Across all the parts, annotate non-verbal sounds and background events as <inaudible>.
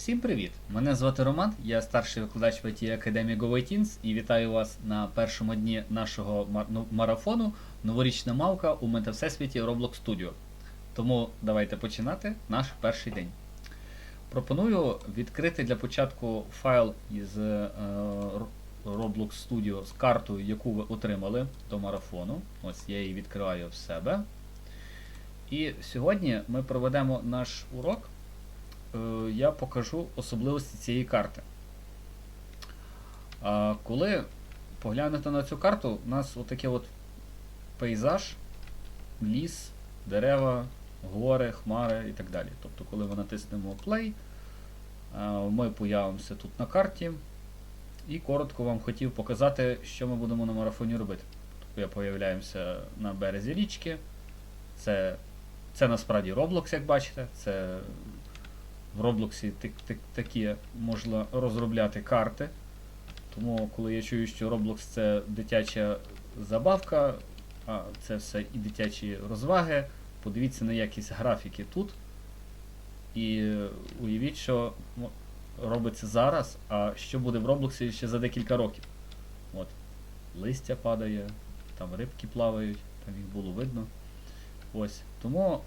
Всім привіт! Мене звати Роман, я старший викладач в IT Академії GoWayTeens і вітаю вас на першому дні нашого ну, марафону Новорічна мавка у метавсесвіті Roblox Studio. Тому давайте починати наш перший день. Пропоную відкрити для початку файл із е, Roblox Studio з картою, яку ви отримали до марафону. Ось я її відкриваю в себе. І сьогодні ми проведемо наш урок. Е, Я покажу особливості цієї карти. Коли поглянете на цю карту, у нас отакий от пейзаж, ліс, дерева, гори, хмари і так далі. Тобто, коли ми натиснемо Play, е, ми появимося тут на карті. І коротко вам хотів показати, що ми будемо на марафоні робити. Тобто я появляємося на березі річки. Це, це насправді Roblox, як бачите. Це в Роблоксі такі можна розробляти карти. Тому, коли я чую, що Roblox це дитяча забавка, а це все і дитячі розваги, подивіться на якість графіки тут. І уявіть, що робиться зараз, а що буде в Роблоксі ще за декілька років. От. Листя падає, там рибки плавають, там їх було видно. Ось. Тому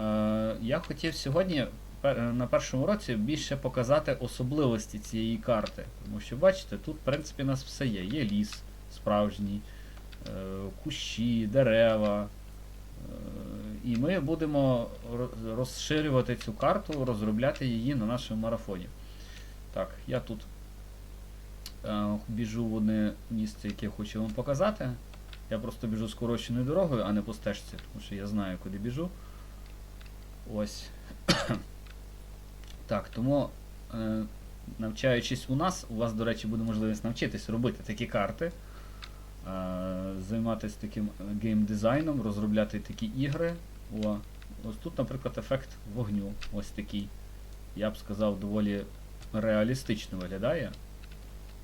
е, я хотів сьогодні на першому році більше показати особливості цієї карти. Тому що, бачите, тут, в принципі, у нас все є. Є ліс справжній, е, кущі, дерева. Е, І ми будемо розширювати цю карту, розробляти її на нашому марафоні. Так, я тут е, біжу в одне місце, яке хочу вам показати. Я просто біжу скороченою дорогою, а не по стежці, тому що я знаю, куди біжу. Ось. Так, тому е, навчаючись у нас, у вас, до речі, буде можливість навчитись робити такі карти, е, займатися таким геймдизайном, розробляти такі ігри. О, ось тут, наприклад, ефект вогню. Ось такий. Я б сказав, доволі реалістично виглядає,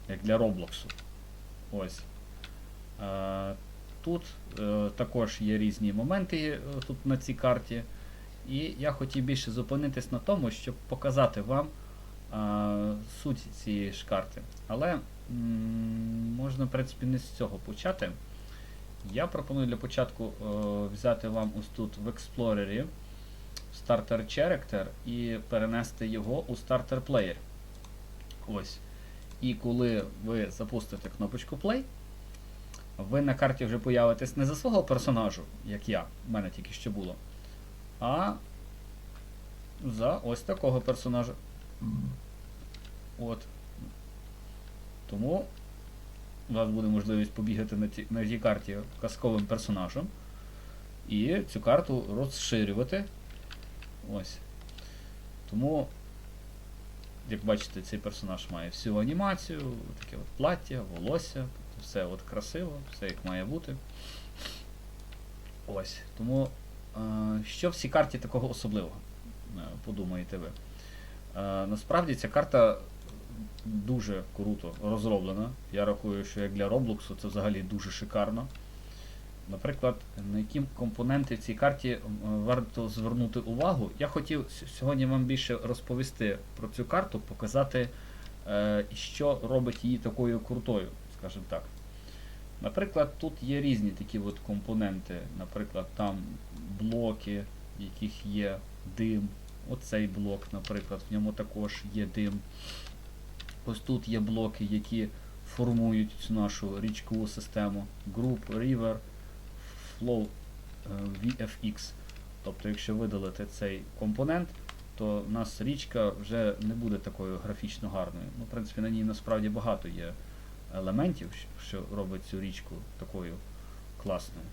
як для Роблоксу. Ось. Е, тут е, також є різні моменти е, тут на цій карті. І я хотів більше зупинитись на тому, щоб показати вам а, суть цієї ж карти. Але можна, в принципі, не з цього почати. Я пропоную для початку е, взяти вам ось тут в Explorer Starter Character і перенести його у Starter Player. Ось. І коли ви запустите кнопочку Play, ви на карті вже появитесь не за свого персонажу, як я, в мене тільки що було а за ось такого персонажа. От. Тому у вас буде можливість побігати на цій, на цій карті казковим персонажем і цю карту розширювати. Ось. Тому, як бачите, цей персонаж має всю анімацію, таке от плаття, волосся, все от красиво, все як має бути. Ось. Тому Що в цій карті такого особливого? Е, Подумаєте ви. Е, Насправді ця карта дуже круто розроблена. Я рахую, що як для Роблоксу це взагалі дуже шикарно. Наприклад, на які компоненти в цій карті е, варто звернути увагу. Я хотів сьогодні вам більше розповісти про цю карту, показати, е, що робить її такою крутою, скажімо так. Наприклад, тут є різні такі от компоненти. Наприклад, там блоки, в яких є дим. Оцей блок, наприклад, в ньому також є дим. Ось тут є блоки, які формують цю нашу річкову систему. Group, River, Flow, е, VFX. Тобто, якщо видалити цей компонент, то в нас річка вже не буде такою графічно гарною. Ну, в принципі, на ній насправді багато є елементів, що- робить цю річку такою класною.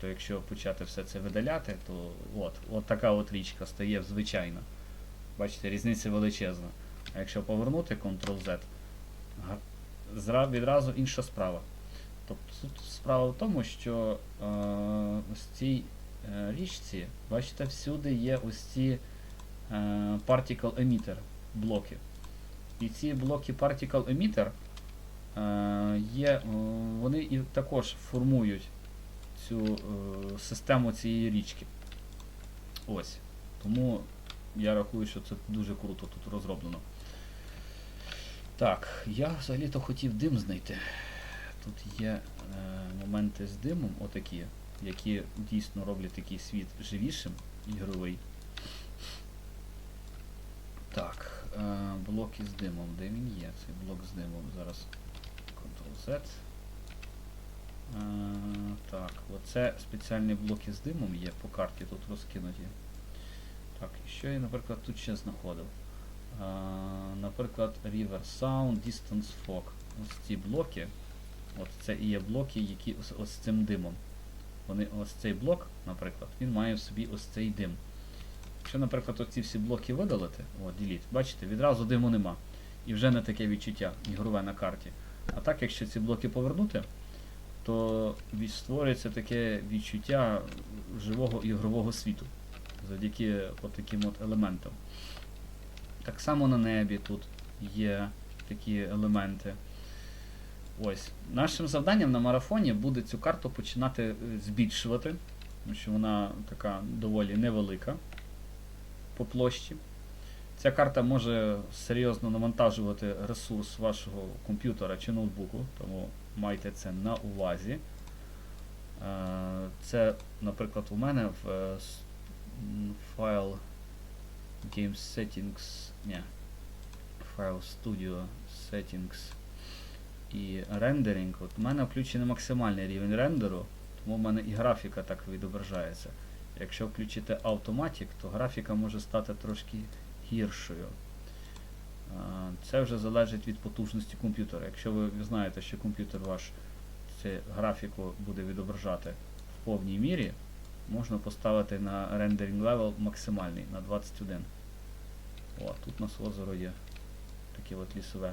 То якщо почати все це видаляти, то от, от така от річка стає звичайна. Бачите, різниця величезна. А якщо повернути Ctrl-Z, відразу інша справа. Тобто тут справа в тому, що е, ось цій е, річці, бачите, всюди є ось ці е, Particle Emitter блоки. І ці блоки Particle Emitter є, е, вони і також формують цю е, систему цієї річки. Ось. Тому я рахую, що це дуже круто тут розроблено. Так, я взагалі-то хотів дим знайти. Тут є е, моменти з димом, отакі, які дійсно роблять такий світ живішим, ігровий. Так, е, блок із димом. Де він є? Цей блок з димом. Зараз Ctrl-Z. Е, так, оце спеціальні блоки з димом є по карті тут розкинуті. Так, і що я, наприклад, тут ще знаходив? Е, наприклад, River Sound, Distance Fog. Ось ці блоки. От це і є блоки, які ось, ось цим димом. Вони, ось цей блок, наприклад, він має в собі ось цей дим. Якщо, наприклад, оці всі блоки видалити, о, delete, бачите, відразу диму нема. І вже не таке відчуття ігрове на карті. А так, якщо ці блоки повернути, то створюється таке відчуття живого ігрового світу завдяки таким от елементам. Так само на небі тут є такі елементи. Ось. Нашим завданням на марафоні буде цю карту починати е, збільшувати, тому що вона така доволі невелика по площі. Ця карта може серйозно навантажувати ресурс вашого комп'ютера чи ноутбуку, тому майте це на увазі. Е, Це, наприклад, у мене в е, файл Game Settings. Ні. Файл Studio Settings і рендеринг. От у мене включений максимальний рівень рендеру, тому в мене і графіка так відображається. Якщо включити Automatic, то графіка може стати трошки гіршою. Це вже залежить від потужності комп'ютера. Якщо ви знаєте, що комп'ютер ваш цю графіку буде відображати в повній мірі, можна поставити на rendering level максимальний на 21. О, тут у нас озеро є. Таке от лісове.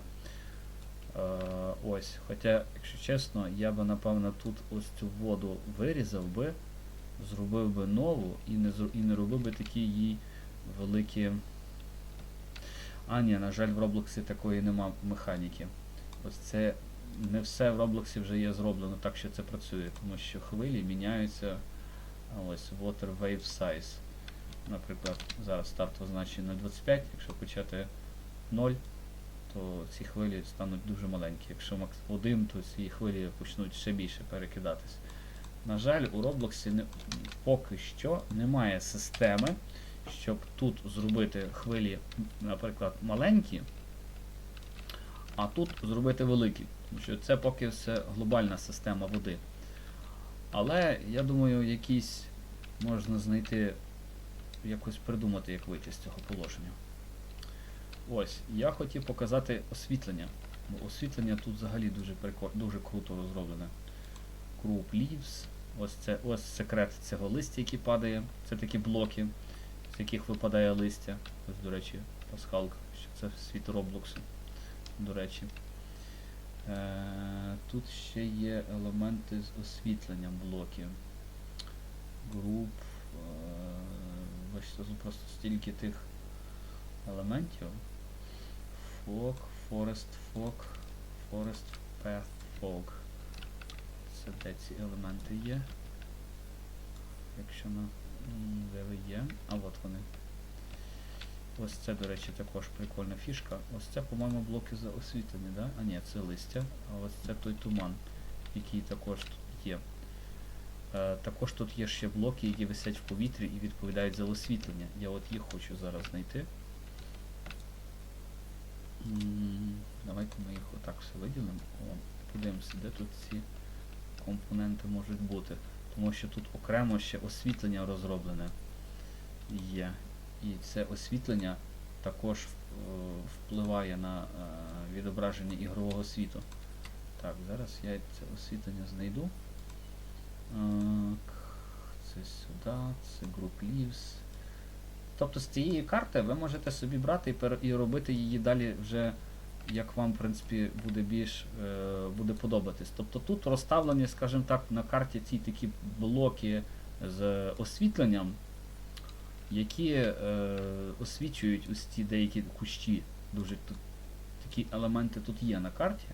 Ось. Хоча, якщо чесно, я би напевно тут ось цю воду вирізав би, зробив би нову і не, і не робив би такі її великі. А, ні, на жаль, в Роблоксі такої нема механіки. Ось це не все в Роблоксі вже є зроблено так, що це працює, тому що хвилі міняються. Ось Water Wave Size. Наприклад, зараз стартове значення 0,25, якщо почати 0, то ці хвилі стануть дуже маленькі. Якщо макс 1, то ці хвилі почнуть ще більше перекидатись. На жаль, у Роблоксі не, поки що немає системи, щоб тут зробити хвилі, наприклад, маленькі, а тут зробити великі. Тому що це поки все глобальна система води. Але я думаю, якісь можна знайти, якось придумати, як вийти з цього положення. Ось, я хотів показати освітлення. Бо освітлення тут взагалі дуже дуже круто розроблене. Group Leaves. Ось це ось секрет цього листя, який падає. Це такі блоки, яких випадає листя. Ось, до речі, пасхалка, що це світ Роблоксу. До речі. Е, тут ще є елементи з освітленням блоків. Груп. Е, бачите, просто стільки тих елементів. Fog, Forest Fog, Forest Path Fog. Це де ці елементи є. Якщо на. Де ви є? А от вони. Ось це, до речі, також прикольна фішка. Ось це, по-моєму, блоки за освітлення, да? А ні, це листя. А ось це той туман, який також тут є. Е, також тут є ще блоки, які висять в повітрі і відповідають за освітлення. Я от їх хочу зараз знайти. Давайте ми їх отак все виділимо. О, подивимося, де тут ці компоненти можуть бути. Тому що тут окремо ще освітлення розроблене є. І це освітлення також е, впливає на е, відображення ігрового світу. Так, зараз я це освітлення знайду. Це сюди, це Group Leaves. Тобто з цієї карти ви можете собі брати і робити її далі вже, як вам, в принципі, буде більш е, буде подобатись. Тобто тут розставлені, скажімо так, на карті ці такі блоки з освітленням, які е, освічують ось ці деякі кущі. Дуже тут такі елементи тут є на карті.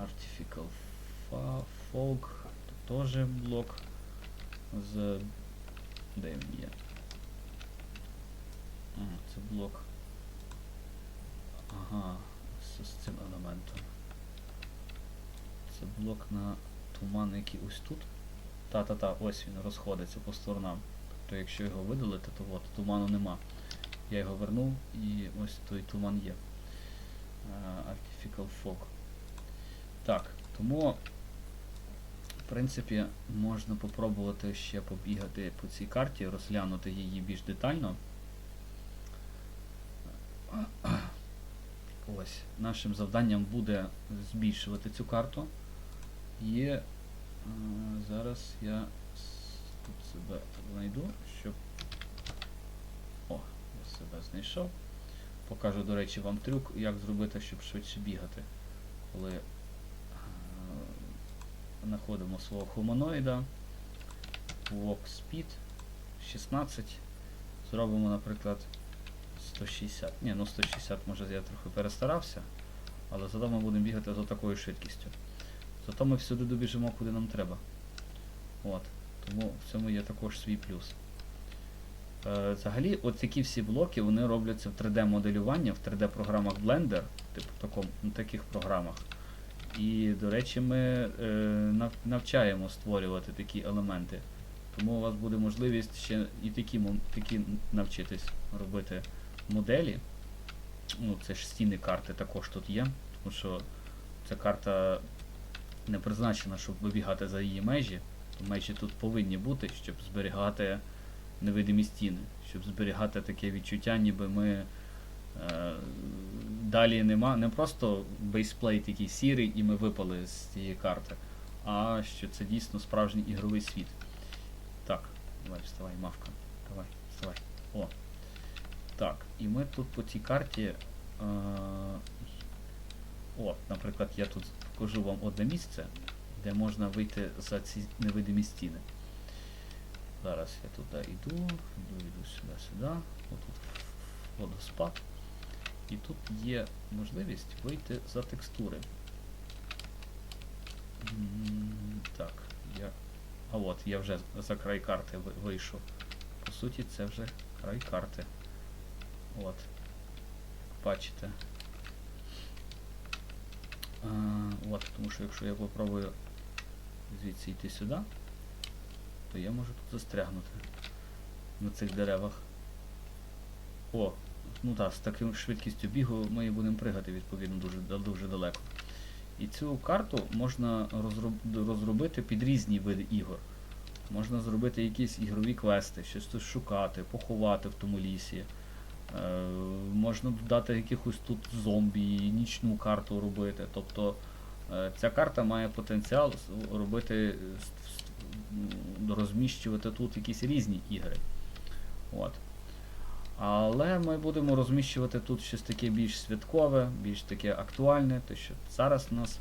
Artificial Fog, тут теж блок з. Де він є? Ага, це блок. Ага, з, цим елементом. Це блок на туман, який ось тут. Та-та-та, ось він розходиться по сторонам. Тобто якщо його видалити, то от туману нема. Я його вернув і ось той туман є. Artificial Fog. Так, тому, в принципі, можна попробувати ще побігати по цій карті, розглянути її більш детально. Ось, нашим завданням буде збільшувати цю карту. І е, зараз я тут себе знайду, щоб. О, я себе знайшов. Покажу, до речі, вам трюк, як зробити, щоб швидше бігати. Коли е, знаходимо свого хуманоїда, walk speed 16. Зробимо, наприклад, 160. Ні, ну 160 може я трохи перестарався, але зато ми будемо бігати за такою швидкістю. Зато ми всюди добіжимо, куди нам треба. От. Тому в цьому є також свій плюс. Е, взагалі, от такі всі блоки вони робляться в 3D-моделюванні, в 3D-програмах Blender, типу таком, на таких програмах. І, до речі, ми е, нав- навчаємо створювати такі елементи. Тому у вас буде можливість ще і такі, такі навчитись робити моделі. Ну, це ж стіни карти також тут є, тому що ця карта не призначена, щоб вибігати за її межі. Межі тут повинні бути, щоб зберігати невидимі стіни, щоб зберігати таке відчуття, ніби ми е, далі нема, не просто бейсплейт який сірий і ми випали з цієї карти, а що це дійсно справжній ігровий світ. Так, давай, вставай, мавка. Давай, вставай. О. Так, і ми тут по цій карті. Е, о, наприклад, я тут покажу вам одне місце, де можна вийти за ці невидимі стіни. Зараз я туди йду, йду, йду сюди, сюди. Отут водоспад. І тут є можливість вийти за текстури. Так, я. А от, я вже за край карти вийшов. По суті, це вже край карти. От. Бачите. А, от, тому що якщо я попробую звідси йти сюди, то я можу тут застрягнути на цих деревах. О, ну так, з такою швидкістю бігу ми і будемо пригати відповідно дуже, дуже далеко. І цю карту можна розробити під різні види ігор. Можна зробити якісь ігрові квести, щось тут шукати, поховати в тому лісі. Е, можна додати якихось тут зомбі, нічну карту робити. Тобто е, ця карта має потенціал робити, розміщувати тут якісь різні ігри. От. Але ми будемо розміщувати тут щось таке більш святкове, більш таке актуальне, те, що зараз нас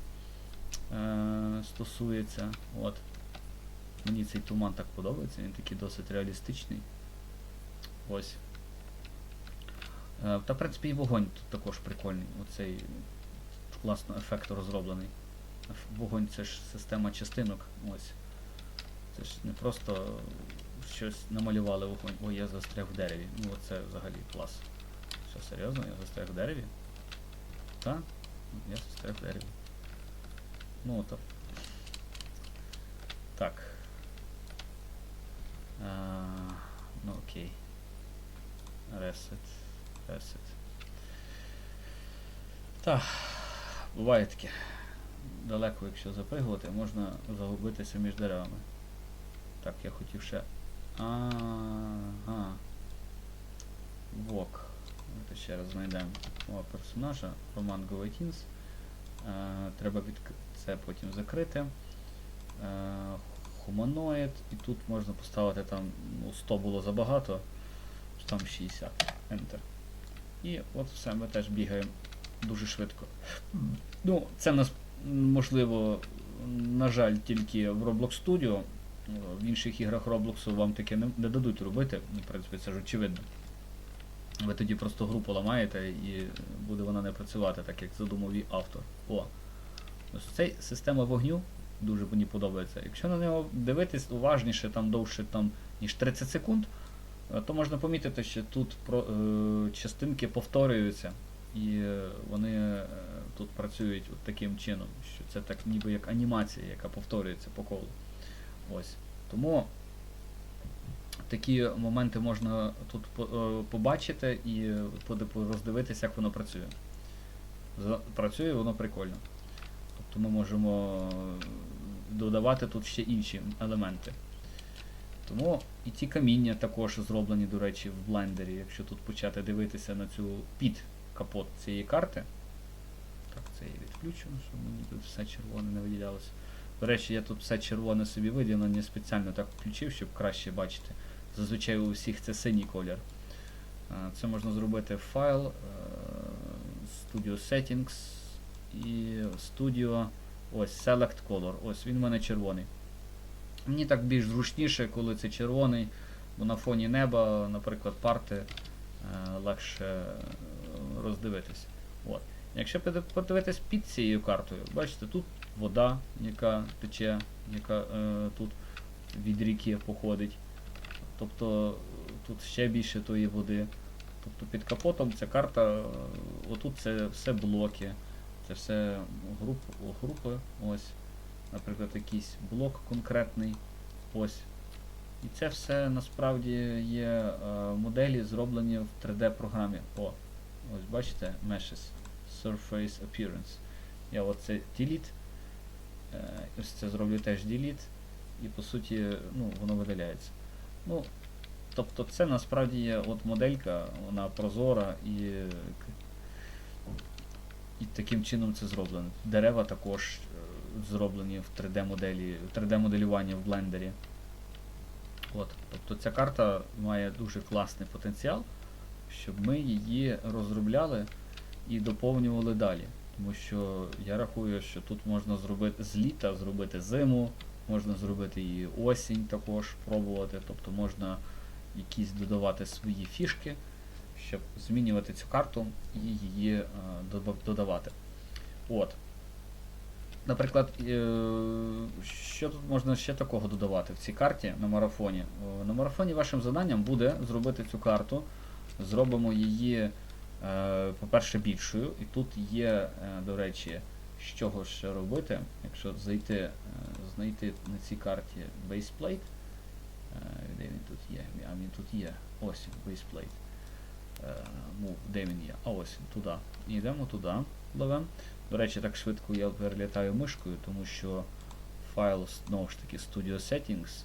е, стосується. От. Мені цей туман так подобається, він такий досить реалістичний. Ось. Е, Та, в принципі, і вогонь тут також прикольний. Оцей класно ефект розроблений. Вогонь це ж система частинок. Ось. Це ж не просто щось намалювали вогонь. Ой, я застряг в дереві. Ну оце взагалі клас. Що, серйозно? Я застряг в дереві? Так? Я застряг в дереві. Ну то. Так. А, ну окей. Reset. Reset. Так. Буває таке. Далеко, якщо запригувати, можна загубитися між деревами. Так, я хотів ще. Ага. Вок. Давайте ще раз знайдемо мого персонажа. Роман Говайтінс. Е, треба від це потім закрити. Е, Хуманоїд. І тут можна поставити там ну, 100 було забагато. Там 60. Enter. І от все, ми теж бігаємо дуже швидко. Ну, це нас можливо, на жаль, тільки в Roblox Studio. В інших іграх Roblox вам таке не, не дадуть робити, ну, в принципі, це ж очевидно. Ви тоді просто гру поламаєте і буде вона не працювати, так як задумав її автор. О. Ось цей система вогню дуже мені подобається. Якщо на нього дивитись уважніше, там довше там, ніж 30 секунд, то можна помітити, що тут е, частинки повторюються, і е, вони е, тут працюють от таким чином, що це так ніби як анімація, яка повторюється по колу. Ось. Тому такі моменти можна тут е, побачити і е, роздивитися, як воно працює. Працює воно прикольно. Тобто ми можемо е, додавати тут ще інші елементи. Тому і ті каміння також зроблені, до речі, в блендері. Якщо тут почати дивитися на цю під капот цієї карти. Так, це я відключу, щоб мені тут все червоне не виділялося. До речі, я тут все червоне собі виділення спеціально так включив, щоб краще бачити. Зазвичай у всіх це синій колір. Це можна зробити файл е, Studio Settings і Studio ось Select Color. Ось він в мене червоний. Мені так більш зручніше, коли це червоний, бо на фоні неба, наприклад, парти е, легше роздивитись. От. Якщо подивитись під цією картою, бачите, тут вода, яка тече, яка е, тут від ріки походить. Тобто тут ще більше тої води. Тобто під капотом ця карта, отут це все блоки, це все груп, групи. Ось, наприклад, якийсь блок конкретний. Ось. І це все насправді є е, моделі, зроблені в 3D-програмі. О, ось бачите, Meshes, Surface Appearance. Я оце delete. Е, ось це зроблю теж delete. І по суті, ну, воно видаляється. Ну, тобто це насправді є от моделька, вона прозора і, і таким чином це зроблено. Дерева також зроблені в 3D моделі, 3D моделювання в блендері. От, тобто ця карта має дуже класний потенціал, щоб ми її розробляли і доповнювали далі. Тому що я рахую, що тут можна зробити з літа зробити зиму, можна зробити і осінь також пробувати, тобто можна якісь додавати свої фішки, щоб змінювати цю карту і її е, додавати. От. Наприклад, е, що тут можна ще такого додавати в цій карті на марафоні? На марафоні вашим завданням буде зробити цю карту. Зробимо її, е, по-перше, більшою. І тут є, е, до речі, з чого ще робити. Якщо зайти, е, знайти на цій карті baseplate, е, де він тут є? А він тут є. Ось він, baseplate. Е, ну, де він є? А ось туди. І йдемо туди, пливемо. До речі, так швидко я перелітаю мишкою, тому що файл знову ж таки Studio Settings,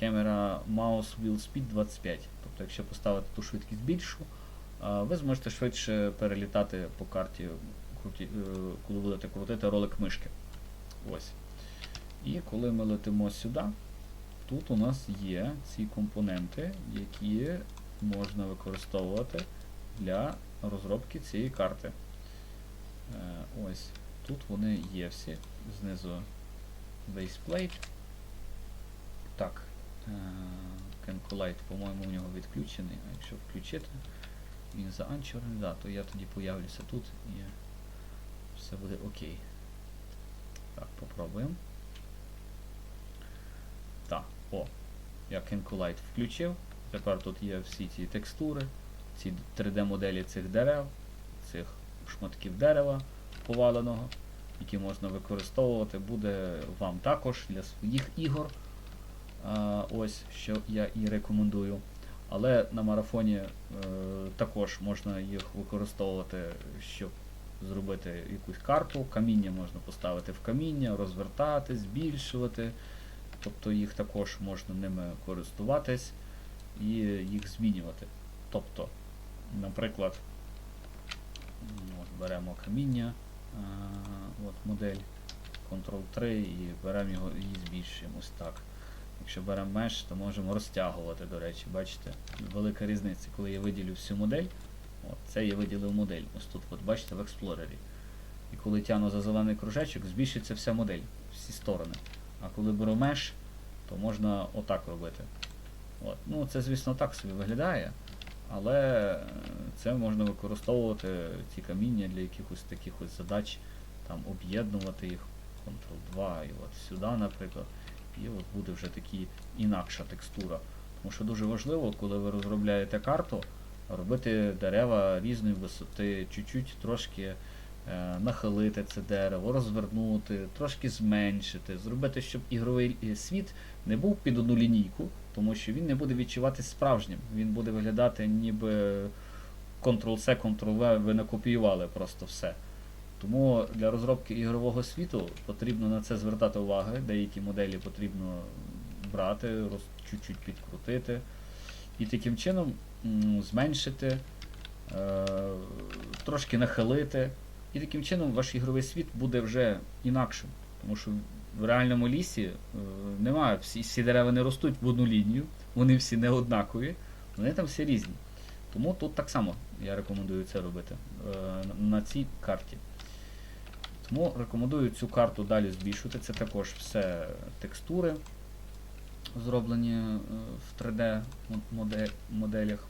камера Mouse Wheel Speed 25. Тобто, якщо поставити ту швидкість більшу, ви зможете швидше перелітати по карті, е, коли будете крутити ролик мишки. Ось. І коли ми летимо сюди, тут у нас є ці компоненти, які можна використовувати для розробки цієї карти. Е, Ось тут вони є всі. Знизу baseplate. Так. е, Cancolite, по-моєму, у нього відключений. А якщо включити, він заанчорений, да, то я тоді появлюся тут і все буде окей. Так, попробуємо. Так, о, я Cancolite включив. Тепер тут є всі ці текстури, ці 3D-моделі цих дерев, шматків дерева поваленого, які можна використовувати, буде вам також для своїх ігор. Ось що я і рекомендую. Але на марафоні е, також можна їх використовувати, щоб зробити якусь карту. Каміння можна поставити в каміння, розвертати, збільшувати. Тобто їх також можна ними користуватись і їх змінювати. Тобто, наприклад, от беремо каміння, от модель Ctrl-3 і беремо його і збільшуємо ось так. Якщо беремо меш, то можемо розтягувати, до речі, бачите, велика різниця, коли я виділю всю модель, от, це я виділив модель, ось тут, от, бачите, в експлорері. І коли тягну за зелений кружечок, збільшиться вся модель, всі сторони. А коли беру меш, то можна отак робити. От. Ну, це, звісно, так собі виглядає, але е, це можна використовувати ці каміння для якихось таких ось задач, там об'єднувати їх, Ctrl 2 і от сюди, наприклад. І от буде вже такі інакша текстура. Тому що дуже важливо, коли ви розробляєте карту, робити дерева різної висоти, чуть-чуть трошки е, нахилити це дерево, розвернути, трошки зменшити, зробити, щоб ігровий е, світ не був під одну лінійку, тому що він не буде відчуватись справжнім. Він буде виглядати ніби Ctrl-C, Ctrl-V, ви накопіювали просто все. Тому для розробки ігрового світу потрібно на це звертати увагу. Деякі моделі потрібно брати, чуть-чуть підкрутити. І таким чином зменшити, е, трошки нахилити. І таким чином ваш ігровий світ буде вже інакшим. Тому що в реальному лісі е, немає, всі, всі дерева не ростуть в одну лінію, вони всі не однакові, вони там всі різні. Тому тут так само я рекомендую це робити е, на- цій карті. Тому рекомендую цю карту далі збільшувати. Це також все текстури, зроблені е, в 3D моделях.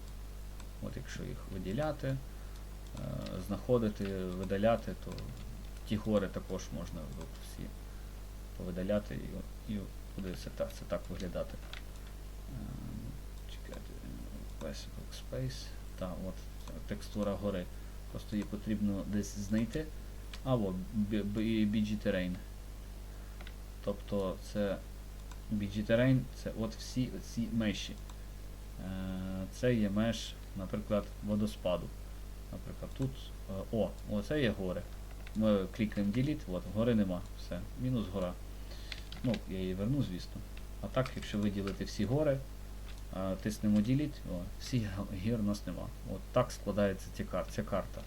От якщо їх виділяти, знаходити, видаляти, то ті гори також можна всі повидаляти і, і буде це так, це так виглядати. Е, Чекайте, весь workspace. Та, от текстура гори. Просто її потрібно десь знайти. А от BG Terrain. Тобто це BG Terrain, це от всі ці меші. Е, Це є меш, наприклад, водоспаду. Наприклад, тут. е, О, оце є гори. Ми клікаємо Delete, от, гори нема. Все, мінус гора. Ну, я її верну, звісно. А так, якщо виділити всі гори, тиснемо Delete, о, всі <laughs> гір у нас нема. От так складається ця, кар- ця карта.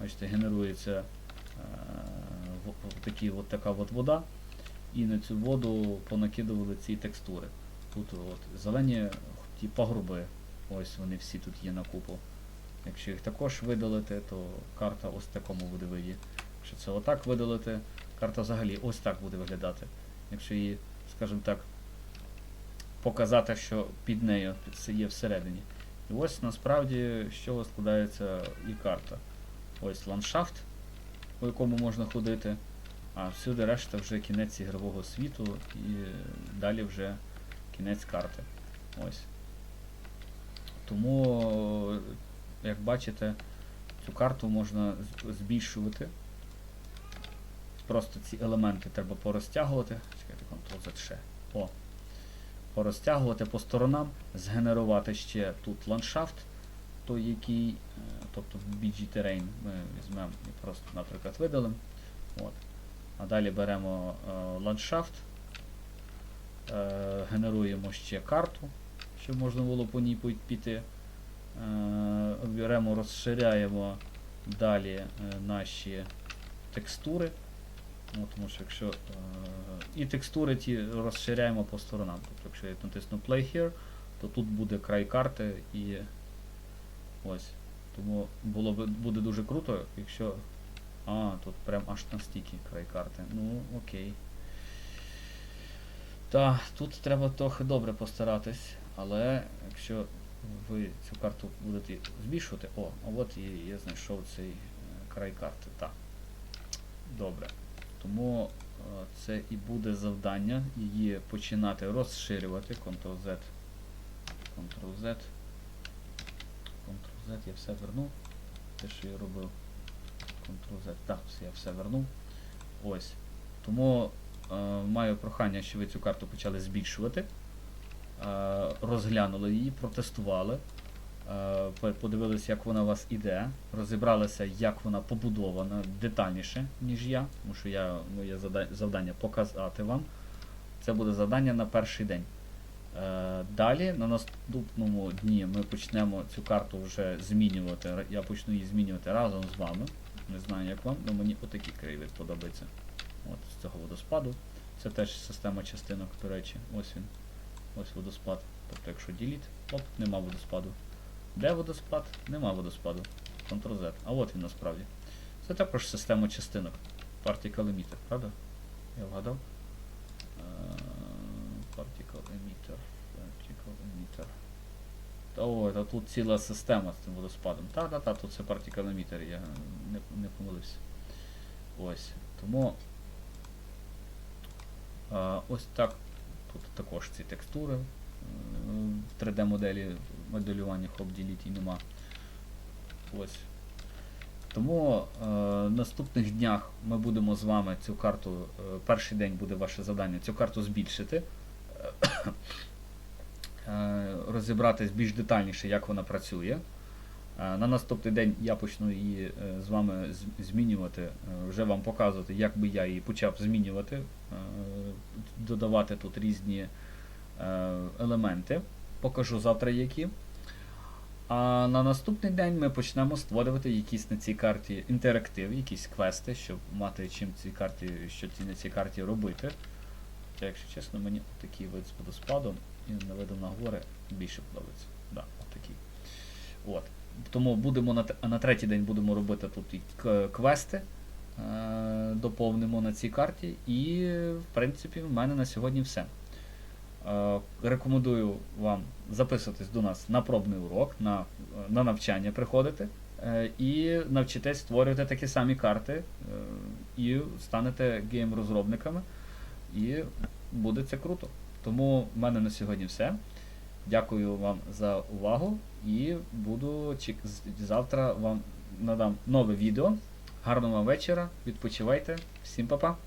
Бачите, генерується е, такі, от така от вода, і на цю воду понакидували ці текстури. Тут от зелені ті пагорби, ось вони всі тут є на купу. Якщо їх також видалити, то карта ось в такому буде виді. Якщо це отак видалити, карта взагалі ось так буде виглядати. Якщо її, скажімо так, показати, що під нею є всередині. І ось насправді з чого складається і карта. Ось ландшафт, по якому можна ходити, а всюди решта вже кінець ігрового світу і далі вже кінець карти. Ось. Тому, як бачите, цю карту можна збільшувати. Просто ці елементи треба порозтягувати. Чекайте, Ctrl-Z ще. О. Порозтягувати по сторонам, згенерувати ще тут ландшафт, той який, е, тобто BG Terrain ми візьмемо і просто, наприклад, видалимо. От. А далі беремо е, ландшафт, е, генеруємо ще карту, щоб можна було по ній піти. Е, беремо, розширяємо далі е, наші текстури. Ну, тому що якщо е, і текстури ті розширяємо по сторонам. Тобто, якщо я натисну Play Here, то тут буде край карти і ось. Тому було б, буде дуже круто, якщо. А, тут прям аж настільки край карти. Ну, окей. Та, тут треба трохи добре постаратись, але якщо ви цю карту будете збільшувати. О, от і я знайшов цей е, край карти. Так. Добре. Тому е, це і буде завдання її починати розширювати. Ctrl-Z. Ctrl-Z. Ctrl-Z, я все вернув. Те, що я робив. Ctrl-Z. Так, я все вернув. Ось. Тому е, маю прохання, щоб ви цю карту почали збільшувати. Е, розглянули її, протестували. Е, по- Подивилися, як вона у вас іде, розібралися, як вона побудована детальніше, ніж я, тому що я, моє завдання показати вам. Це буде завдання на перший день. Е, Далі, на наступному дні, ми почнемо цю карту вже змінювати. Я почну її змінювати разом з вами. Не знаю, як вам, але мені отакий краєвид подобається. От, з цього водоспаду. Це теж система частинок, до речі. Ось він. Ось водоспад. Тобто, якщо delete, оп, нема водоспаду. Де водоспад? Нема водоспаду. Ctrl-Z. А от він насправді. Це також система частинок. Particle emitter, правда? Я вгадав? Е, Particle emitter. Particle emitter. Ой, та тут ціла система з цим водоспадом. Та-та-та, тут це Particle emitter, я не, не помилився. Ось. Тому е, ось так. Тут також ці текстури. 3D-моделі моделювання хоп діліт і нема. Ось. Тому е, наступних днях ми будемо з вами цю карту. Е, перший день буде ваше завдання цю карту збільшити. Е, розібратись більш детальніше, як вона працює. Е, На наступний день я почну її е, з вами змінювати, е, вже вам показувати, як би я її почав змінювати, додавати тут різні елементи. Покажу завтра які. А на наступний день ми почнемо створювати якісь на цій карті інтерактив, якісь квести, щоб мати чим цій карті, що ці на цій карті робити. Хоча, якщо чесно, мені такий вид з водоспадом і наведено на гори більше подобається. Да, отакий. От. Тому будемо на, на третій день будемо робити тут і квести. Е, доповнимо на цій карті. І, в принципі, в мене на сьогодні все. Е, Рекомендую вам записуватись до нас на пробний урок, на, на навчання приходити е, і навчитесь створювати такі самі карти е, і станете гейм-розробниками. І буде це круто. Тому в мене на сьогодні все. Дякую вам за увагу і буду завтра вам надам нове відео. Гарного вам вечора, відпочивайте, всім па-па!